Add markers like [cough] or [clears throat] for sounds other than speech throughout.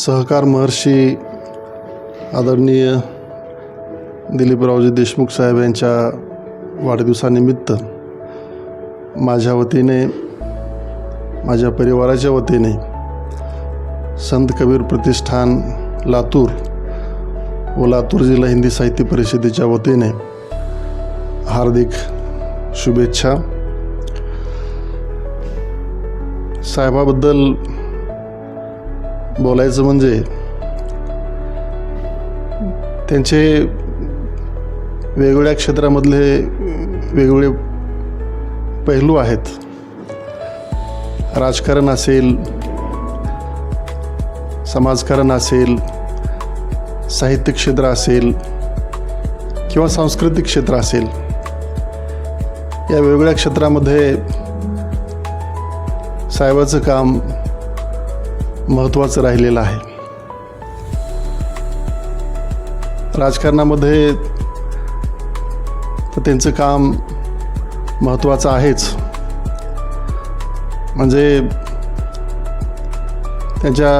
सहकार महर्षी आदरणीय दिलीपरावजी देशमुख साहेब यांच्या वाढदिवसानिमित्त माझ्या वतीने माझ्या परिवाराच्या वतीने संत कबीर प्रतिष्ठान लातूर व लातूर जिल्हा हिंदी साहित्य परिषदेच्या वतीने हार्दिक शुभेच्छा. साहेबाबद्दल बोलायचं म्हणजे त्यांचे वेगवेगळ्या क्षेत्रामधले वेगवेगळे पैलू आहेत. राजकारण असेल समाजकारण असेल साहित्य क्षेत्र असेल किंवा सांस्कृतिक क्षेत्र असेल या वेगवेगळ्या क्षेत्रामध्ये साहेबाचं काम महत्त्वाचं राहिलेलं आहे. राजकारणामध्ये तर त्यांचं काम महत्त्वाचं आहेच. म्हणजे त्यांच्या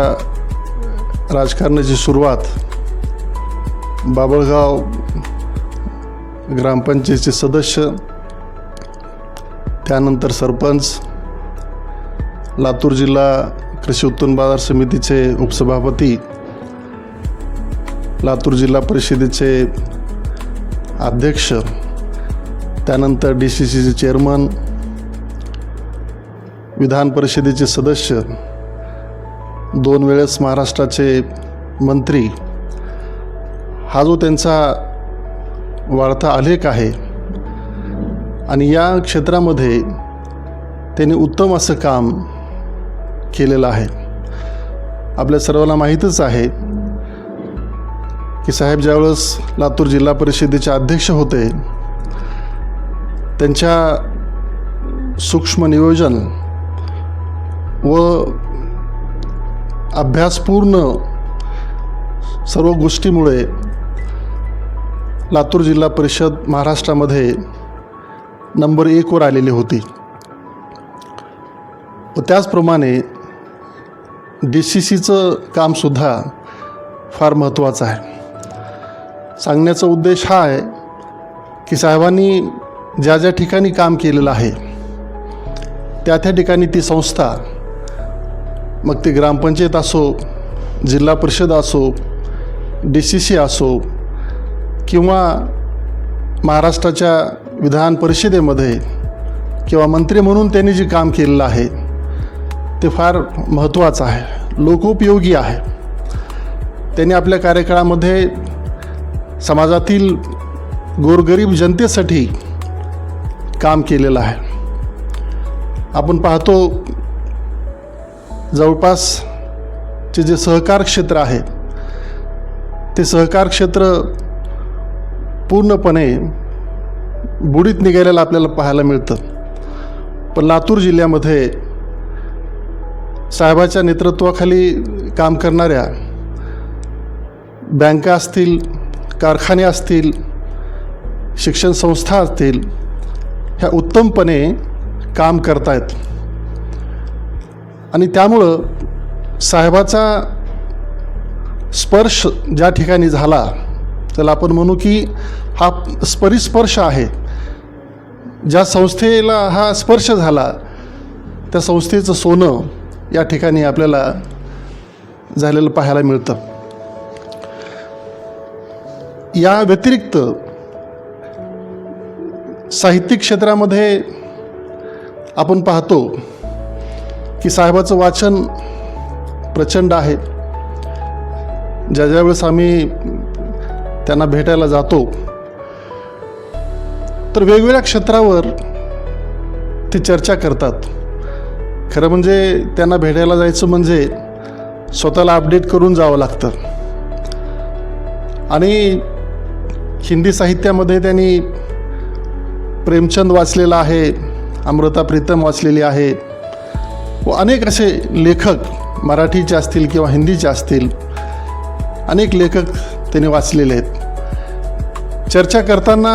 राजकारणाची सुरुवात बाबळगाव ग्रामपंचायतीचे सदस्य त्यानंतर सरपंच लातूर जिल्हा कृषी उत्पन्न बाजार समितीचे उपसभापती लातूर जिल्हा परिषदेचे अध्यक्ष त्यानंतर डी सी सीचे चेअरमन विधान परिषदेचे सदस्य दोन वेळेस महाराष्ट्राचे मंत्री. हा जो त्यांचा वाढता आलेख आहे आणि या क्षेत्रामध्ये त्यांनी उत्तम असं काम केलेलं आहे. आपल्या सर्वांना माहीतच आहे की साहेब ज्यावेळेस लातूर जिल्हा परिषदेचे अध्यक्ष होते त्यांच्या सूक्ष्म नियोजन व अभ्यासपूर्ण सर्व गोष्टीमुळे लातूर जिल्हा परिषद महाराष्ट्रामध्ये नंबर एकवर आलेली होती. व त्याचप्रमाणे डी सी सीचं कामसुद्धा फार महत्त्वाचं आहे. सांगण्याचा उद्देश हा आहे की साहेबांनी ज्या ज्या ठिकाणी काम केलेलं आहे त्या त्या ठिकाणी ती संस्था मग ती ग्रामपंचायत असो जिल्हा परिषद असो डी सी सी असो किंवा महाराष्ट्राच्या विधान परिषदेमध्ये किंवा मंत्री म्हणून त्यांनी जे काम केलेलं आहे ते फार महत्त्वाचं आहे. लोकोपयोगी आहे. त्यांनी आपल्या कार्यकाळामध्ये समाजातील गोरगरीब जनतेसाठी काम केलेलं आहे. आपण पाहतो जवळपासचे जे सहकार क्षेत्र आहे ते सहकार क्षेत्र पूर्णपणे बुडीत निघालेलं आपल्याला पाहायला मिळतं. पण लातूर जिल्ह्यामध्ये साहेबाच्या नेतृत्वाखाली काम करणाऱ्या बँका असतील कारखाने असतील शिक्षण संस्था असतील ह्या उत्तमपणे काम करतायत. आणि त्यामुळं साहेबाचा स्पर्श ज्या ठिकाणी झाला त्याला आपण म्हणू की हा परिस्पर्श आहे. ज्या संस्थेला हा स्पर्श झाला त्या संस्थेचं सोनं या ठिकाणी आपल्याला झालेलं पाहायला मिळतं. या व्यतिरिक्त साहित्यिक क्षेत्रामध्ये आपण पाहतो की साहेबाचं वाचन प्रचंड आहे. ज्या ज्यावेळेस आम्ही त्यांना भेटायला जातो तर वेगवेगळ्या क्षेत्रावर ते चर्चा करतात. खरं म्हणजे त्यांना भेटायला जायचं म्हणजे स्वतःला अपडेट करून जावं लागतं. आणि हिंदी साहित्यामध्ये त्यांनी प्रेमचंद वाचलेला आहे अमृता प्रीतम वाचलेली आहे व अनेक असे लेखक मराठीचे असतील किंवा हिंदीचे असतील अनेक लेखक त्यांनी वाचलेले आहेत. चर्चा करताना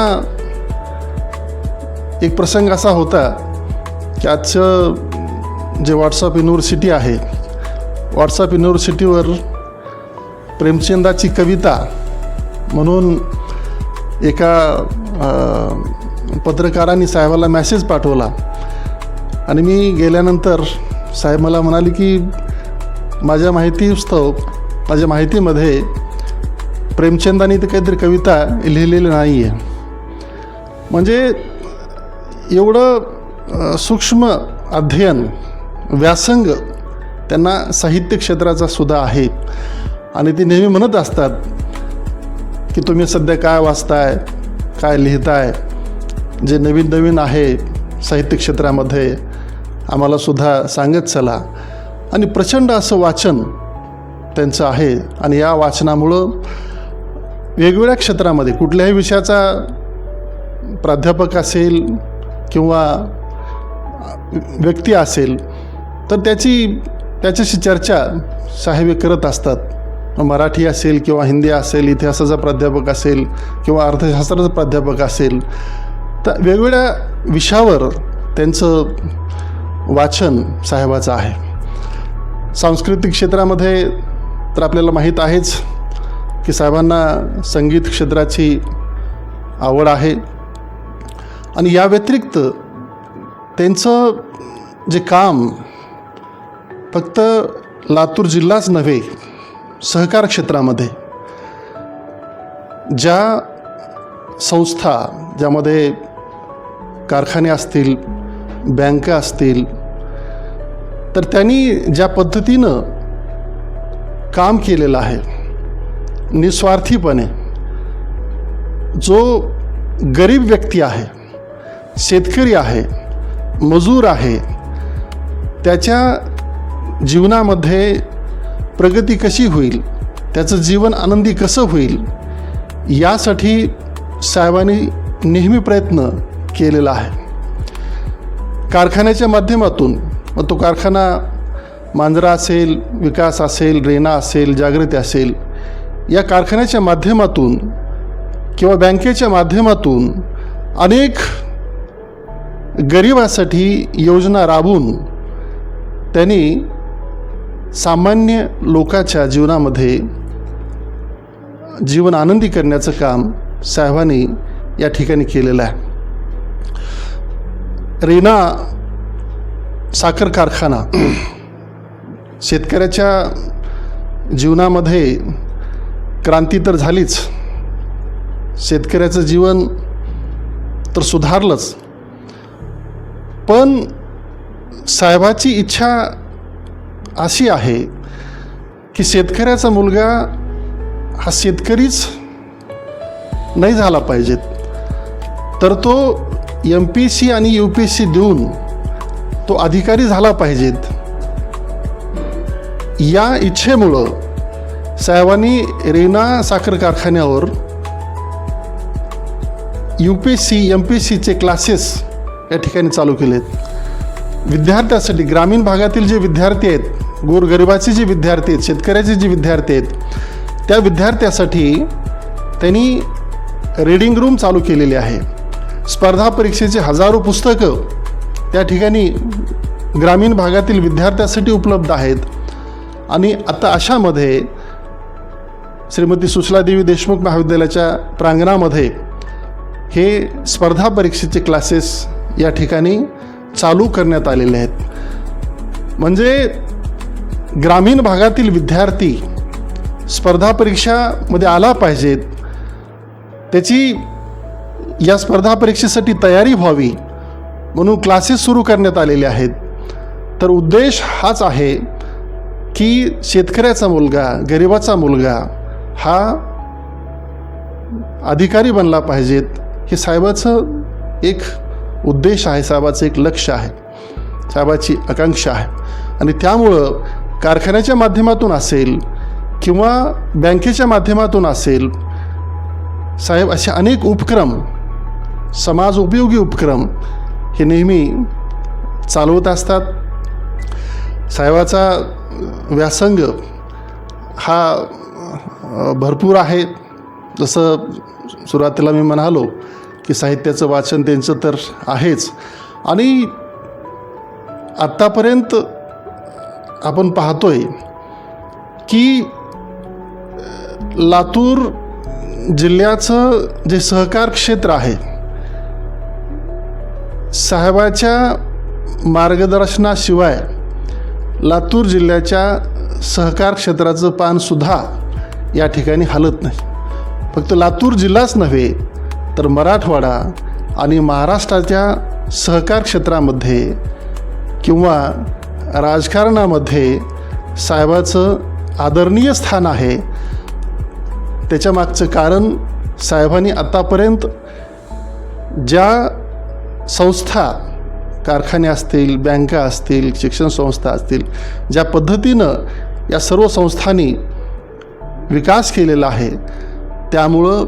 एक प्रसंग असा होता की आजचं जे व्हॉट्सअप युनिव्हर्सिटी आहे व्हॉट्सअप युनिव्हर्सिटीवर प्रेमचंदाची कविता म्हणून एका पत्रकारांनी साहेबाला मॅसेज पाठवला. आणि मी गेल्यानंतर साहेब मला म्हणाले की माझ्या माहितीस्तव माझ्या माहितीमध्ये प्रेमचंदानी तर काहीतरी कविता लिहिलेली नाही आहे म्हणजे एवढं सूक्ष्म अध्ययन व्यासंग त्यांना साहित्य क्षेत्राचा सुद्धा आहे. आणि ते नेहमी म्हणत असतात की तुम्ही सध्या काय वाचताय काय लिहिताय जे नवीन नवीन आहे साहित्य क्षेत्रामध्ये आम्हाला सुद्धा सांगत चला. आणि प्रचंड असं वाचन त्यांचं आहे. आणि या वाचनामुळं वेगवेगळ्या क्षेत्रामध्ये कुठल्याही विषयाचा प्राध्यापक असेल किंवा व्यक्ती असेल तर त्याची त्याच्याशी चर्चा साहेब करत असतात. मराठी असेल किंवा हिंदी असेल इतिहासाचा प्राध्यापक असेल किंवा अर्थशास्त्राचा प्राध्यापक असेल तर वेगवेगळ्या विषयावर त्यांचं वाचन साहेबाचं आहे. सांस्कृतिक क्षेत्रामध्ये तर आपल्याला माहीत आहेच की साहेबांना संगीत क्षेत्राची आवड आहे. आणि या व्यतिरिक्त त्यांचं जे काम फक्त लातूर जिल्हाच नव्हे सहकार क्षेत्रामध्ये. ज्या संस्था ज्यामध्ये कारखाने असतील बँका असतील तर त्यांनी ज्या पद्धतीनं काम केलेलं आहे निस्वार्थीपणे जो गरीब व्यक्ती आहे शेतकरी आहे मजूर आहे त्याच्या जीवनामध्ये प्रगती कशी होईल त्याचं जीवन आनंदी कसं होईल यासाठी साहेबांनी नेहमी प्रयत्न केलेला आहे. कारखान्याच्या माध्यमातून मग तो कारखाना मांजरा असेल विकास असेल रेना असेल जागृती असेल या कारखान्याच्या माध्यमातून किंवा बँकेच्या माध्यमातून अनेक गरिबासाठी योजना राबवून त्यांनी सामान्य लोकाच्या जीवनामध्ये जीवन आनंदी करण्याचं काम साहेबांनी या ठिकाणी केलेलं आहे. रेना साखर कारखाना [clears throat] शेतकऱ्याच्या जीवनामध्ये क्रांती तर झालीच. शेतकऱ्याचं जीवन तर सुधारलंच. पण साहेबाची इच्छा अशी आहे की शेतकऱ्याचा मुलगा हा शेतकरीच नाही झाला पाहिजेत. तर तो एम पी सी आणि यू पी सी देऊन तो अधिकारी झाला पाहिजेत. या इच्छेमुळं साहेबांनी रेना साखर कारखान्यावर U P C M P सीचे क्लासेस या ठिकाणी चालू केलेत. विद्यार्थ्यासाठी ग्रामीण भागातील जे विद्यार्थी आहेत गोरगरिबाचे जे विद्यार्थी आहेत शेतकऱ्याचे जे विद्यार्थी आहेत त्या विद्यार्थ्यासाठी त्यांनी रीडिंग रूम चालू केलेली आहे. स्पर्धा परीक्षेचे हजारो पुस्तकं त्या ठिकाणी ग्रामीण भागातील विद्यार्थ्यासाठी उपलब्ध आहेत. आणि आता अशामध्ये श्रीमती सुशलादेवी देशमुख महाविद्यालयाच्या प्रांगणामध्ये हे स्पर्धा परीक्षेचे क्लासेस या ठिकाणी चालू करण्यात आलेले आहेत. म्हणजे ग्रामीण भागातील विद्यार्थी स्पर्धा परीक्षामध्ये आला पाहिजेत. त्याची या स्पर्धा परीक्षेसाठी तयारी व्हावी म्हणून क्लासेस सुरू करण्यात आलेले आहेत. तर उद्देश हाच आहे की शेतकऱ्याचा मुलगा गरिबाचा मुलगा हा अधिकारी बनला पाहिजेत. हे साहेबाचं एक उद्देश आहे साहेबाचं एक लक्ष आहे साहेबाची आकांक्षा आहे. आणि त्यामुळं कारखान्याच्या माध्यमातून असेल किंवा बँकेच्या माध्यमातून असेल साहेब असे अनेक उपक्रम समाज उपयोगी उपक्रम हे नेहमी चालवत असतात. साहेबाचा व्यासंग हा भरपूर आहे. जसं सुरुवातीला मी म्हणालो की साहित्याचं वाचन त्यांचं तर आहेच. आणि आत्तापर्यंत आपण पाहतोय की लातूर जिल्ह्याचं जे सहकार क्षेत्र आहे साहेबाच्या मार्गदर्शनाशिवाय लातूर जिल्ह्याच्या सहकार क्षेत्राचं पानसुद्धा या ठिकाणी हलत नाही. फक्त लातूर जिल्हाच नव्हे तर मराठवाडा आणि महाराष्ट्राच्या सहकार क्षेत्रामध्ये किंवा राजकारणामध्ये साहेबाचं आदरणीय स्थान आहे. त्याच्या मागचं कारण साहेबांनी आत्तापर्यंत ज्या संस्था कारखाने असतील बँका असतील शिक्षण संस्था असतील ज्या पद्धतीनं या सर्व संस्थांनी विकास केलेला आहे त्यामुळं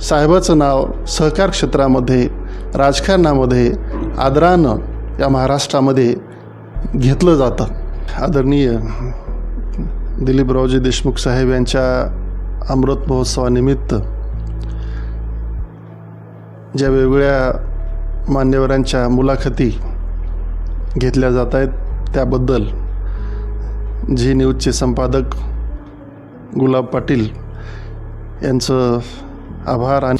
साहेबाचं नाव सहकार क्षेत्रामध्ये राजकारणामध्ये आदरानं या महाराष्ट्रामध्ये घेतलं जातं. आदरणीय दिलीपरावजी देशमुख साहेब यांच्या अमृत महोत्सवानिमित्त ज्या वेगवेगळ्या मान्यवरांच्या मुलाखती घेतल्या जात आहेत त्याबद्दल झी न्यूजचे संपादक गुलाब पाटील यांचं आभार आणि